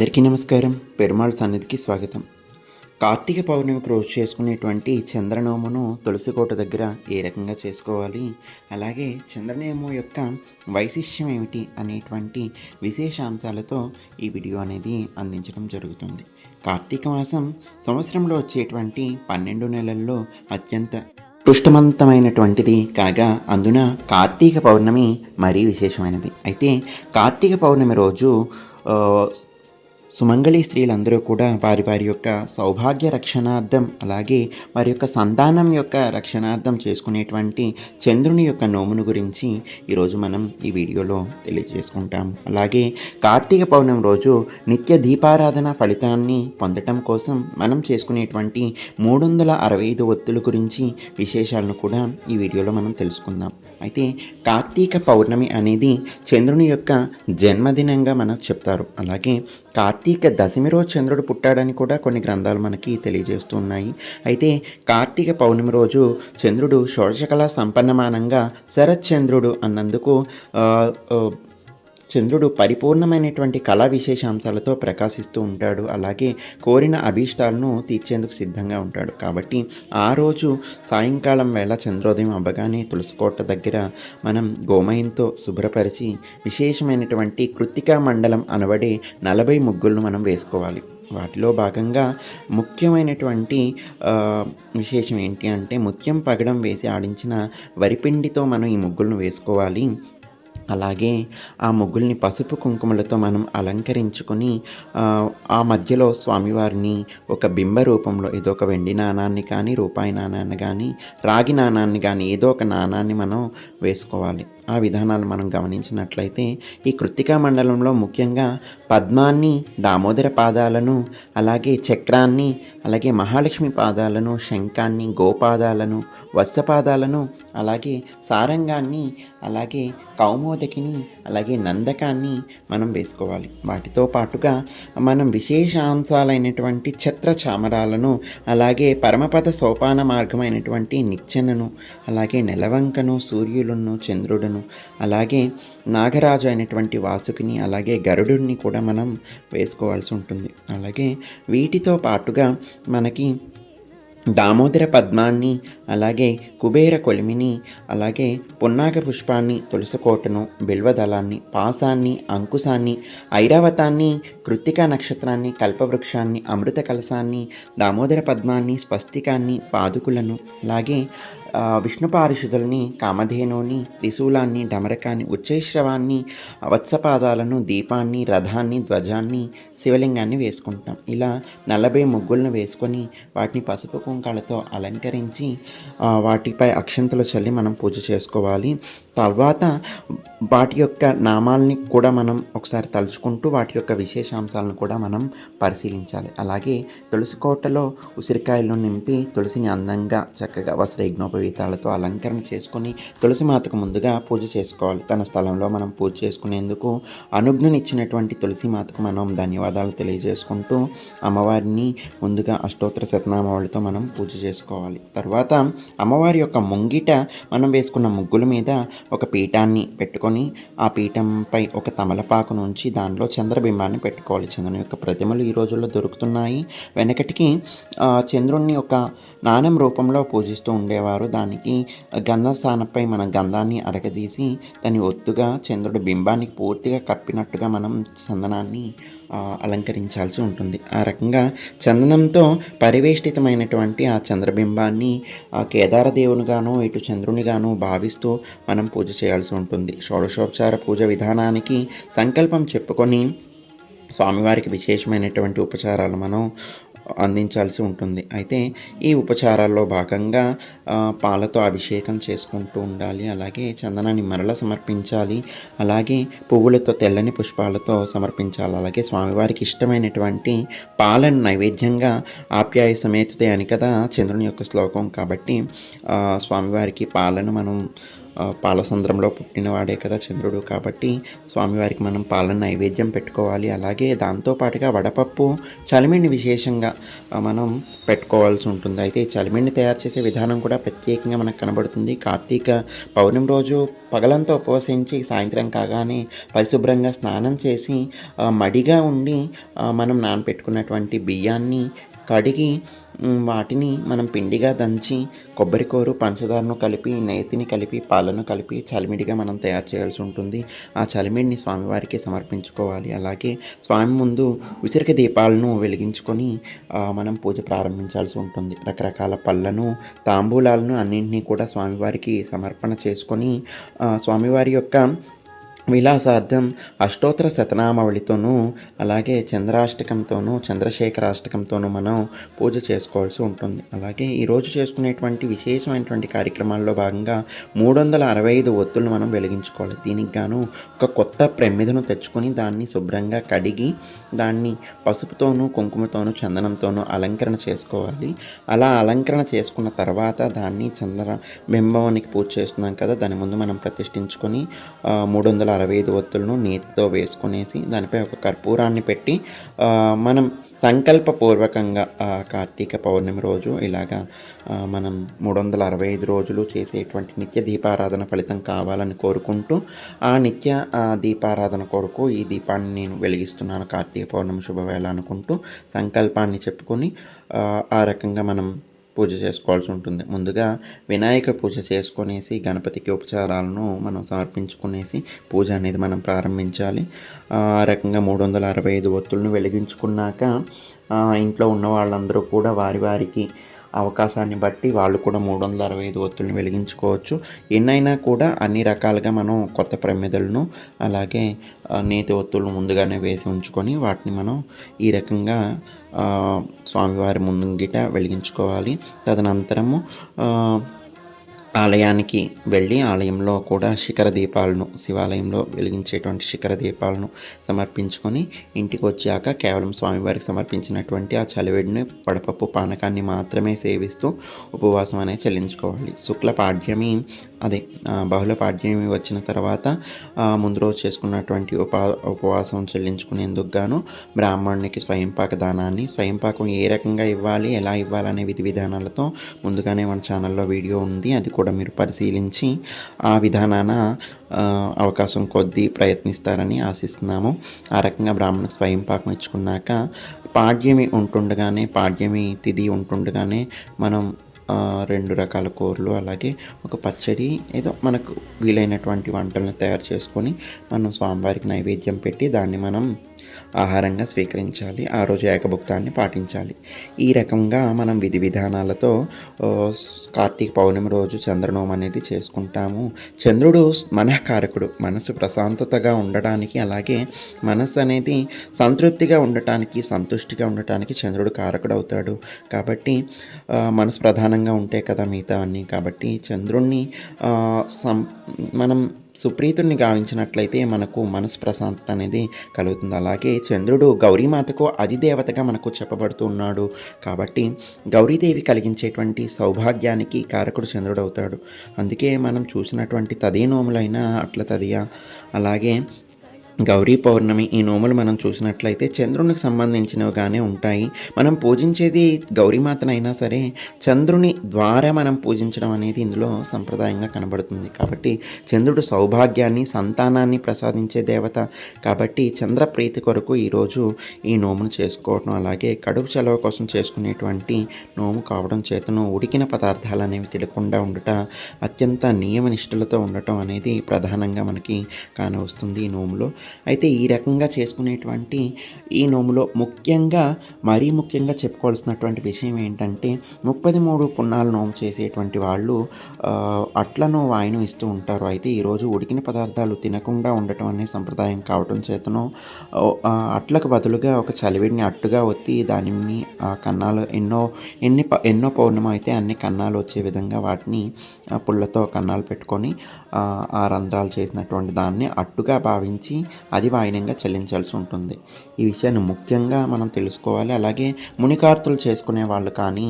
అందరికీ నమస్కారం. పెరుమాళ్ సన్నిధికి స్వాగతం. కార్తీక పౌర్ణమికి రోజు చేసుకునేటువంటి చంద్రనోమును తులసికోట దగ్గర ఏ రకంగా చేసుకోవాలి? అలాగే చంద్రనేమం యొక్క వైశిష్యం ఏమిటి? అనేటువంటి విశేషాంశాలతో ఈ వీడియో అనేది అందించడం జరుగుతుంది. కార్తీక మాసం సంవత్సరంలో వచ్చేటువంటి పన్నెండు నెలల్లో అత్యంత పుష్టమంతమైనటువంటిది కాగా అందున కార్తీక పౌర్ణమి మరీ విశేషమైనది. అయితే కార్తీక పౌర్ణమి రోజు సుమంగళి స్త్రీలందరూ కూడా వారి వారి యొక్క సౌభాగ్య రక్షణార్థం అలాగే వారి యొక్క సంతానం యొక్క రక్షణార్థం చేసుకునేటువంటి చంద్రుని యొక్క నోమును గురించి ఈరోజు మనం ఈ వీడియోలో తెలియజేసుకుంటాం. అలాగే కార్తీక పౌర్ణమి రోజు నిత్య దీపారాధన ఫలితాన్ని పొందటం కోసం మనం చేసుకునేటువంటి మూడు వందల అరవై ఐదు ఒత్తుల గురించి విశేషాలను కూడా ఈ వీడియోలో మనం తెలుసుకుందాం. అయితే కార్తీక పౌర్ణమి అనేది చంద్రుని యొక్క జన్మదినంగా మనకు చెప్తారు. అలాగే కార్తీక దశమి రోజు చంద్రుడు పుట్టాడని కూడా కొన్ని గ్రంథాలు మనకి తెలియజేస్తున్నాయి అయితే కార్తీక పౌర్ణమి రోజు చంద్రుడు షోడశకళ సంపన్నమానంగా శరత్చంద్రుడు అన్నందుకు చంద్రుడు పరిపూర్ణమైనటువంటి కళా విశేషాంశాలతో ప్రకాశిస్తూ ఉంటాడు. అలాగే కోరిన అభీష్టాలను తీర్చేందుకు సిద్ధంగా ఉంటాడు. కాబట్టి ఆ రోజు సాయంకాలం వేళ చంద్రోదయం అవ్వగానే తులసికోట దగ్గర మనం గోమయంతో శుభ్రపరిచి విశేషమైనటువంటి కృత్తికా మండలం అనబడే నలభై ముగ్గులను మనం వేసుకోవాలి. వాటిలో భాగంగా ముఖ్యమైనటువంటి విశేషం ఏంటి అంటే ముత్యం పగడం వేసి ఆడించిన వరిపిండితో మనం ఈ ముగ్గులను వేసుకోవాలి. అలాగే ఆ ముగ్గుల్ని పసుపు కుంకుమలతో మనం అలంకరించుకొని ఆ, ఆ మధ్యలో స్వామివారిని ఒక బింబ రూపంలో ఏదో ఒక వెండి నాణాన్ని కానీ రూపాయి నాణాన్ని కానీ రాగి నాణాన్ని కానీ ఏదో ఒక నాణాన్ని మనం వేసుకోవాలి. ఆ విధానాలు మనం గమనించినట్లయితే ఈ కృత్తికా మండలంలో ముఖ్యంగా పద్మాన్ని దామోదర పాదాలను అలాగే చక్రాన్ని అలాగే మహాలక్ష్మి పాదాలను శంఖాన్ని గోపాదాలను వత్సపాదాలను అలాగే సారంగాన్ని అలాగే కౌమోదకిని అలాగే నందకాన్ని మనం వేసుకోవాలి. వాటితో పాటుగా మనం విశేషాంశాలైనటువంటి ఛత్ర చామరాలను అలాగే పరమపద సోపాన మార్గమైనటువంటి నిచ్చెనను అలాగే నెలవంకను సూర్యులను చంద్రుడును అలాగే నాగరాజు అయినటువంటి వాసుకిని అలాగే గరుడుని కూడా మనం వేసుకోవాల్సి ఉంటుంది. అలాగే వీటితో పాటుగా మనకి దామోదర పద్మాన్ని అలాగే కుబేర కొలిమిని అలాగే పున్నాగ పుష్పాన్ని తులసికోటను బిల్వదళాన్ని పాసాన్ని అంకుశాన్ని ఐరావతాన్ని కృత్తికా నక్షత్రాన్ని కల్పవృక్షాన్ని అమృత కలశాన్ని దామోదర పద్మాన్ని స్వస్తికాన్ని పాదుకులను అలాగే ఆ, విష్ణు కామధేనుని త్రిశూలాన్ని డమరకాన్ని ఉచ్చైశ్రవాన్ని వత్సపాదాలను దీపాన్ని రథాన్ని ధ్వజాన్ని శివలింగాన్ని వేసుకుంటాం ఇలా నలభై ముగ్గులను వేసుకొని వాటిని పసుపు కుంకాలతో అలంకరించి వాటిపై అక్షంతలు చల్లి మనం పూజ చేసుకోవాలి. తర్వాత వాటి యొక్క నామాల్ని కూడా మనం ఒకసారి తలుచుకుంటూ వాటి యొక్క విశేషాంశాలను కూడా మనం పరిశీలించాలి. అలాగే తులసి కోటలో ఉసిరికాయలు నింపి తులసిని అందంగా చక్కగా వస్త్ర యజ్ఞోపవీతాలతో అలంకరణ చేసుకుని తులసి మాతకు ముందుగా పూజ చేసుకోవాలి. తన స్థలంలో మనం పూజ చేసుకునేందుకు అనుజ్ఞనిచ్చినటువంటి తులసి మాతకు మనం ధన్యవాదాలు తెలియజేసుకుంటూ అమ్మవారిని ముందుగా అష్టోత్తర శతనామావళితో మనం పూజ చేసుకోవాలి. తర్వాత అమ్మవారి యొక్క ముంగిట మనం వేసుకున్న ముగ్గుల మీద ఒక పీఠాన్ని పెట్టుకొని ఆ పీఠంపై ఒక తమలపాకును ఉంచి దానిలో చంద్రబింబాన్ని పెట్టుకోవాలి. చంద్రుని యొక్క ప్రతిమలు ఈ రోజుల్లో దొరుకుతున్నాయి. వెనకటికి చంద్రుణ్ణి ఒక నాణం రూపంలో పూజిస్తూ ఉండేవారు. దానికి గంధస్థానంపై మనం గంధాన్ని అరగదీసి దాన్ని ఒత్తుగా చంద్రుడి బింబానికి పూర్తిగా కప్పినట్టుగా మనం చందనాన్ని అలంకరించాల్సి ఉంటుంది. ఆ రకంగా చందనంతో పరివేష్టితమైనటువంటి ఆ చంద్రబింబాన్ని ఆ కేదారదేవునిగాను ఇటు చంద్రునిగాను భావిస్తూ మనం పూజ చేయాల్సి ఉంటుంది. షోడశోపచార పూజ విధానానికి సంకల్పం చెప్పుకొని స్వామివారికి విశేషమైనటువంటి ఉపచారాలు మనం అందించాల్సి ఉంటుంది. అయితే ఈ ఉపచారాల్లో భాగంగా పాలతో అభిషేకం చేసుకుంటూ ఉండాలి. అలాగే చందనాన్ని మరల సమర్పించాలి. అలాగే పువ్వులతో తెల్లని పుష్పాలతో సమర్పించాలి. అలాగే స్వామివారికి ఇష్టమైనటువంటి పాలను నైవేద్యంగా ఆప్యాయ సమేతుతే అని కదా చంద్రుని యొక్క శ్లోకం. కాబట్టి స్వామివారికి పాలను మనం పాలసంద్రంలో పుట్టినవాడే కదా చంద్రుడు. కాబట్టి స్వామివారికి మనం పాలన నైవేద్యం పెట్టుకోవాలి. అలాగే దాంతోపాటుగా వడపప్పు చలిమిడిని విశేషంగా మనం పెట్టుకోవాల్సి ఉంటుంది. అయితే ఈ చలిమిడిని తయారు చేసే విధానం కూడా ప్రత్యేకంగా మనకు కనబడుతుంది. కార్తీక పౌర్ణమి రోజు పగలంతా ఉపవసించి సాయంత్రం కాగానే పరిశుభ్రంగా స్నానం చేసి మడిగా ఉండి మనం నానపెట్టుకున్నటువంటి బియ్యాన్ని కడిగి వాటిని మనం పిండిగా దంచి కొబ్బరికూరు పంచదారను కలిపి నేతిని కలిపి పాలను కలిపి చలిమిడిగా మనం తయారు చేయాల్సి ఉంటుంది. ఆ చలిమిడిని స్వామివారికి సమర్పించుకోవాలి. అలాగే స్వామి ముందు ఉసిరిక దీపాలను వెలిగించుకొని మనం పూజ ప్రారంభించాల్సి ఉంటుంది. రకరకాల పళ్ళను తాంబూలాలను అన్నింటినీ కూడా స్వామివారికి సమర్పణ చేసుకొని స్వామివారి యొక్క విలాసార్థం అష్టోత్తర శతనామావళితోనూ అలాగే చంద్రాష్టకంతోనూ చంద్రశేఖరాష్టకంతోనూ మనం పూజ చేసుకోవాల్సి ఉంటుంది. అలాగే ఈరోజు చేసుకునేటువంటి విశేషమైనటువంటి కార్యక్రమాల్లో భాగంగా మూడు వందల అరవై ఐదు ఒత్తులను మనం వెలిగించుకోవాలి. దీనికి గాను ఒక కొత్త ప్రమిదను తెచ్చుకొని దాన్ని శుభ్రంగా కడిగి దాన్ని పసుపుతోనూ కుంకుమతోనూ చందనంతోనూ అలంకరణ చేసుకోవాలి. అలా అలంకరణ చేసుకున్న తర్వాత దాన్ని చంద్ర బింబానికి పూజ చేస్తున్నాం కదా దాని ముందు మనం ప్రతిష్ఠించుకొని మూడు వందల అరవై ఐదు ఒత్తులను నీతితో వేసుకునేసి దానిపై ఒక కర్పూరాన్ని పెట్టి మనం సంకల్పపూర్వకంగా కార్తీక పౌర్ణమి రోజు ఇలాగా మనం మూడు వందల అరవై ఐదు రోజులు చేసేటువంటి నిత్య దీపారాధన ఫలితం కావాలని కోరుకుంటూ ఆ నిత్య దీపారాధన కొరకు ఈ దీపాన్ని నేను వెలిగిస్తున్నాను కార్తీక పౌర్ణమి శుభవేళ అనుకుంటూ సంకల్పాన్ని చెప్పుకొని ఆ రకంగా మనం పూజ చేసుకోవాల్సి ఉంటుంది. ముందుగా వినాయక పూజ చేసుకునేసి గణపతికి ఉపచారాలను మనం సమర్పించుకునేసి పూజ అనేది మనం ప్రారంభించాలి. ఆ రకంగా మూడు వందల అరవై ఐదు ఒత్తులను వెలిగించుకున్నాక ఇంట్లో ఉన్న వాళ్ళందరూ కూడా వారి వారికి అవకాశాన్ని బట్టి వాళ్ళు కూడా మూడు వందల అరవై ఐదు ఒత్తుల్ని వెలిగించుకోవచ్చు. ఎన్నైనా కూడా అన్ని రకాలుగా మనం కొత్త ప్రమిదలను అలాగే నేతి ఒత్తులను ముందుగానే వేసి ఉంచుకొని వాటిని మనం ఈ రకంగా స్వామివారి ముందుగిట వెలిగించుకోవాలి. తదనంతరము ఆలయానికి వెళ్ళి ఆలయంలో కూడా శిఖర దీపాలను శివాలయంలో వెలిగించేటువంటి శిఖర దీపాలను సమర్పించుకొని ఇంటికి వచ్చాక కేవలం స్వామివారికి సమర్పించినటువంటి ఆ చలివేడిని పడపప్పు పానకాన్ని మాత్రమే సేవిస్తూ ఉపవాసం అనేది చెల్లించుకోవాలి. శుక్ల పాడ్యమి అదే బహుళ పాడ్యమి వచ్చిన తర్వాత ముందు రోజు చేసుకున్నటువంటి ఉపా ఉపవాసం చెల్లించుకునేందుకు గాను బ్రాహ్మణునికి స్వయంపాక దానాన్ని స్వయంపాకం ఏ రకంగా ఇవ్వాలి ఎలా ఇవ్వాలనే విధి విధానాలతో ముందుగానే మన ఛానల్లో వీడియో ఉంది. అది కూడా మీరు పరిశీలించి ఆ విధానాన అవకాశం కొద్దీ ప్రయత్నిస్తారని ఆశిస్తున్నాము. ఆ రకంగా బ్రాహ్మణ స్వయం పాకం ఇచ్చుకున్నాక పాడ్యమి ఉంటుండగానే పాడ్యమి తిది ఉంటుండగానే మనం రెండు రకాల కూరలు అలాగే ఒక పచ్చడి ఏదో మనకు వీలైనటువంటి వంటలను తయారు చేసుకొని మనం స్వామివారికి నైవేద్యం పెట్టి దాన్ని మనం ఆహారంగా స్వీకరించాలి ఆ రోజు ఏకభుక్తాన్ని పాటించాలి. ఈ రకంగా మనం విధి విధానాలతో కార్తీక పౌర్ణమి రోజు చంద్రనోమం అనేది చేసుకుంటాము. చంద్రుడు మనఃకారకుడు మనసు ప్రశాంతతగా ఉండటానికి అలాగే మనసు అనేది సంతృప్తిగా ఉండటానికి సంతుష్టిగా ఉండటానికి చంద్రుడు కారకుడు అవుతాడు. కాబట్టి మనసు ప్రధానంగా ఉంటే కదా మిగతా అన్నీ కాబట్టి చంద్రుణ్ణి సం మనం సుప్రీతుడిని గావించినట్లయితే మనకు మనసు ప్రశాంతత అనేది కలుగుతుంది. అలాగే చంద్రుడు గౌరీమాతకు అధిదేవతగా మనకు చెప్పబడుతూ ఉన్నాడు. కాబట్టి గౌరీదేవి కలిగించేటువంటి సౌభాగ్యానికి కారకుడు చంద్రుడు అవుతాడు అందుకే మనం చూసినటువంటి తదే నోములైన అట్ల తదియ. అలాగే గౌరీ పౌర్ణమి ఈ నోములు మనం చూసినట్లయితే చంద్రునికి సంబంధించినవిగానే ఉంటాయి. మనం పూజించేది గౌరీమాతనైనా సరే చంద్రుని ద్వారా మనం పూజించడం అనేది ఇందులో సంప్రదాయంగా కనబడుతుంది. కాబట్టి చంద్రుడు సౌభాగ్యాన్ని సంతానాన్ని ప్రసాదించే దేవత. కాబట్టి చంద్ర ప్రీతి కొరకు ఈరోజు ఈ నోమును చేసుకోవడం అలాగే కడుపు చలవ కోసం చేసుకునేటువంటి నోము కావడం చేతను ఉడికిన పదార్థాలు అనేవి తినకుండా ఉండట అత్యంత నియమ నిష్ఠలతో ఉండటం అనేది ప్రధానంగా మనకి కానవస్తుంది ఈ నోములో. అయితే ఈ రకంగా చేసుకునేటువంటి ఈ నోములో ముఖ్యంగా మరీ ముఖ్యంగా చెప్పుకోవాల్సినటువంటి విషయం ఏంటంటే ముప్పది మూడు పున్నాల నోము చేసేటువంటి వాళ్ళు అట్లను వాయినం ఇస్తూ ఉంటారు. అయితే ఈరోజు ఉడికిన పదార్థాలు తినకుండా ఉండటం అనే సంప్రదాయం కావటం చేతను అట్లకు బదులుగా ఒక చలివిడిని అట్టుగా ఒత్తి దానిని ఆ కన్నాలు ఎన్నో ఎన్ని ఎన్నో పౌర్ణమ అయితే అన్ని కన్నాలు వచ్చే విధంగా వాటిని పుల్లతో కన్నాలు పెట్టుకొని ఆ రంధ్రాలు చేసినటువంటి దాన్ని అట్టుగా భావించి అది వాయినంగా చెల్లించాల్సి ఉంటుంది. ఈ విషయాన్ని ముఖ్యంగా మనం తెలుసుకోవాలి. అలాగే మునికార్తులు చేసుకునే వాళ్ళు కానీ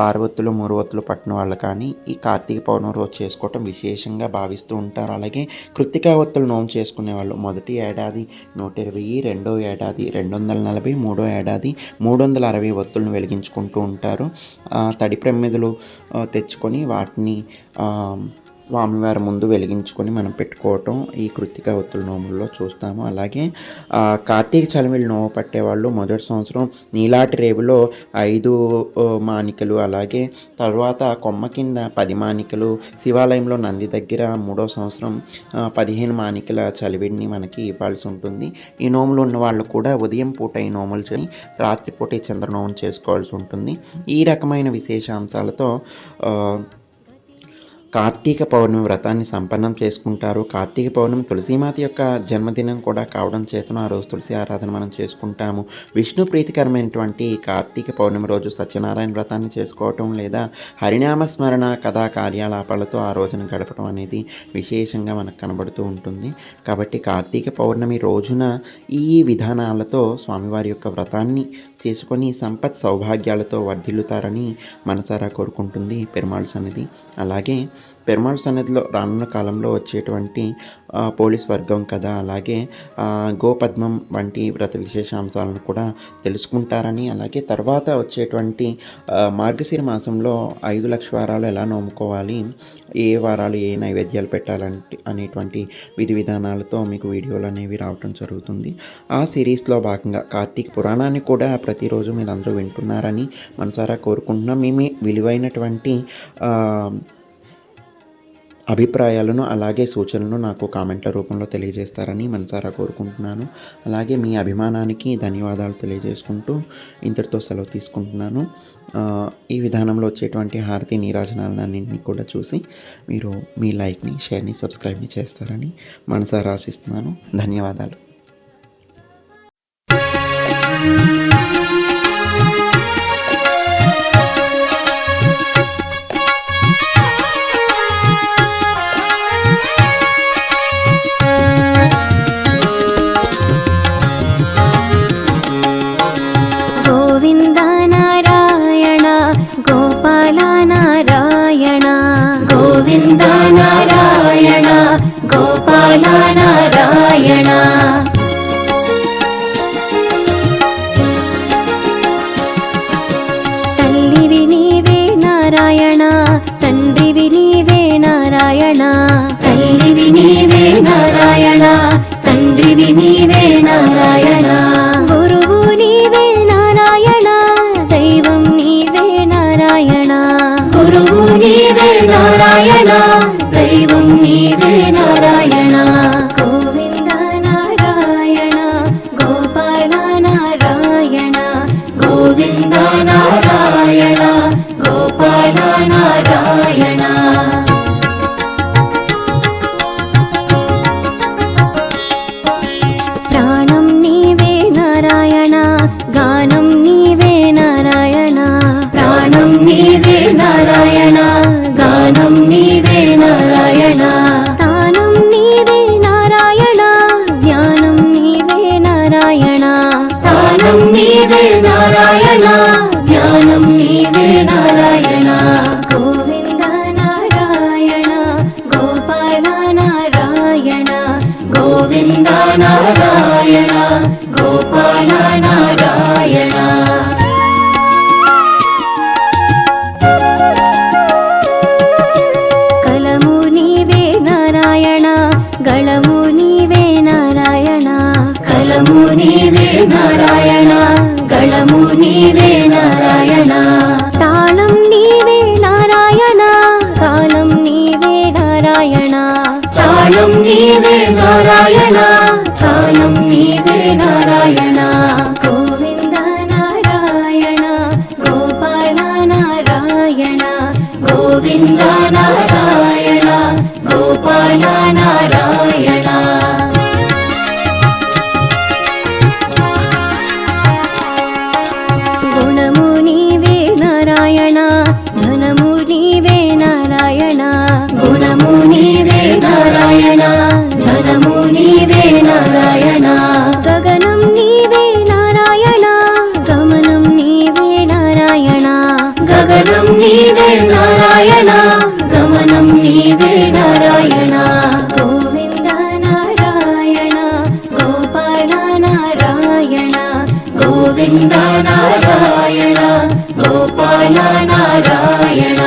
భారవత్తులు బారవత్తులు పట్టిన వాళ్ళు కానీ ఈ కార్తీక పౌర్ణమి రోజు చేసుకోవటం విశేషంగా భావిస్తూ ఉంటారు. అలాగే కృత్తికావత్తులు నోము చేసుకునే వాళ్ళు మొదటి ఏడాది నూట ఇరవై రెండో ఏడాది రెండు వందల నలభై మూడో ఏడాది మూడు వందల అరవై ఒత్తులను వెలిగించుకుంటూ ఉంటారు. తడి ప్రమిదలు తెచ్చుకొని వాటిని స్వామివారి ముందు వెలిగించుకొని మనం పెట్టుకోవటం ఈ కృత్తిక ఒత్తుల నోముల్లో చూస్తాము. అలాగే కార్తీక చలమిళ్ళు నోము పట్టేవాళ్ళు మొదటి సంవత్సరం నీలాటి రేవులో ఐదు మానికలు అలాగే తర్వాత కొమ్మ కింద పది మానికలు శివాలయంలో నంది దగ్గర మూడో సంవత్సరం పదిహేను మానికల చలివిడిని మనకి ఇవ్వాల్సి ఉంటుంది. ఈ నోములు ఉన్న వాళ్ళు కూడా ఉదయం పూట ఈ నోములు చేసి రాత్రిపూట ఈ చంద్రనోమం చేసుకోవాల్సి ఉంటుంది. ఈ రకమైన విశేషాంశాలతో కార్తీక పౌర్ణమి వ్రతాన్ని సంపన్నం చేసుకుంటారు. కార్తీక పౌర్ణమి తులసీమాత యొక్క జన్మదినం కూడా కావడం చేతను ఆ రోజు తులసి ఆరాధన మనం చేసుకుంటాము. విష్ణు ప్రీతికరమైనటువంటి కార్తీక పౌర్ణమి రోజు సత్యనారాయణ వ్రతాన్ని చేసుకోవటం లేదా హరినామ స్మరణ కథా కార్యాలాపాలతో ఆ రోజున గడపడం అనేది విశేషంగా మనకు కనబడుతూ ఉంటుంది. కాబట్టి కార్తీక పౌర్ణమి రోజున ఈ విధానాలతో స్వామివారి యొక్క వ్రతాన్ని చేసుకొని సంపత్ సౌభాగ్యాలతో వర్ధిల్లుతారని మనసారా కోరుకుంటుంది పెరుమాళ్ సన్నిధి. అలాగే పెరుమాళ్ సన్నిధిలో రానున్న కాలంలో వచ్చేటువంటి పోలీస్ వర్గం కథ అలాగే గోపద్మం వంటి వ్రత విశేషాంశాలను కూడా తెలుసుకుంటారని అలాగే తర్వాత వచ్చేటువంటి మార్గశిర మాసంలో ఐదు లక్ష వారాలు ఎలా నోముకోవాలి ఏ వారాలు ఏ నైవేద్యాలు పెట్టాలంటే అనేటువంటి విధి విధానాలతో మీకు వీడియోలు అనేవి రావటం జరుగుతుంది. ఆ సిరీస్లో భాగంగా కార్తీక పురాణాన్ని కూడా ప్రతిరోజు మీరు అందరూ వింటున్నారని మనసారా కోరుకుంటున్నాం. మేము విలువైనటువంటి అభిప్రాయాలను అలాగే సూచనలను నాకు కామెంట్ల రూపంలో తెలియజేస్తారని మనసారా కోరుకుంటున్నాను. అలాగే మీ అభిమానానికి ధన్యవాదాలు తెలియజేసుకుంటూ ఇంతటితో సెలవు తీసుకుంటున్నాను. ఈ విధానంలో వచ్చేటువంటి హారతి నీరాజనాలన్నింటినీ కూడా చూసి మీరు మీ లైక్ని షేర్ని సబ్స్క్రైబ్ని చేస్తారని మనసారా ఆశిస్తున్నాను. ధన్యవాదాలు. నారాయణ గోవింద నారాయణ గోపాల నారాయణ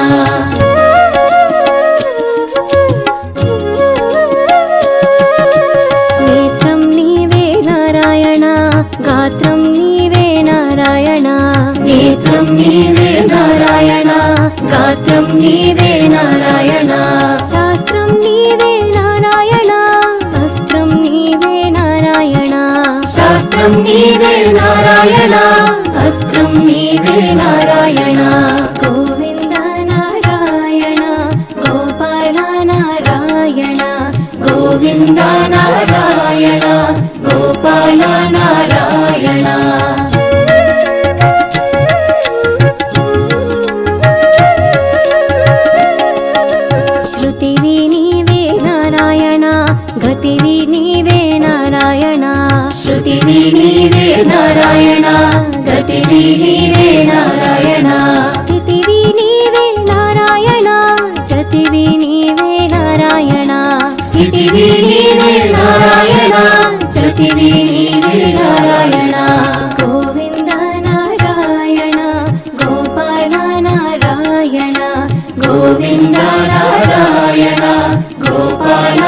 నేత్రం నీవే నారాయణ గాత్రం నీవే నారాయణ. నేత్రం నీవే నారాయణ గాత్రం నీవే నీవే నారాయణ సతివి నీవే నారాయణ. సతివి నీవే నారాయణ సతివి నీవే నారాయణ. స్థితివి గోపాల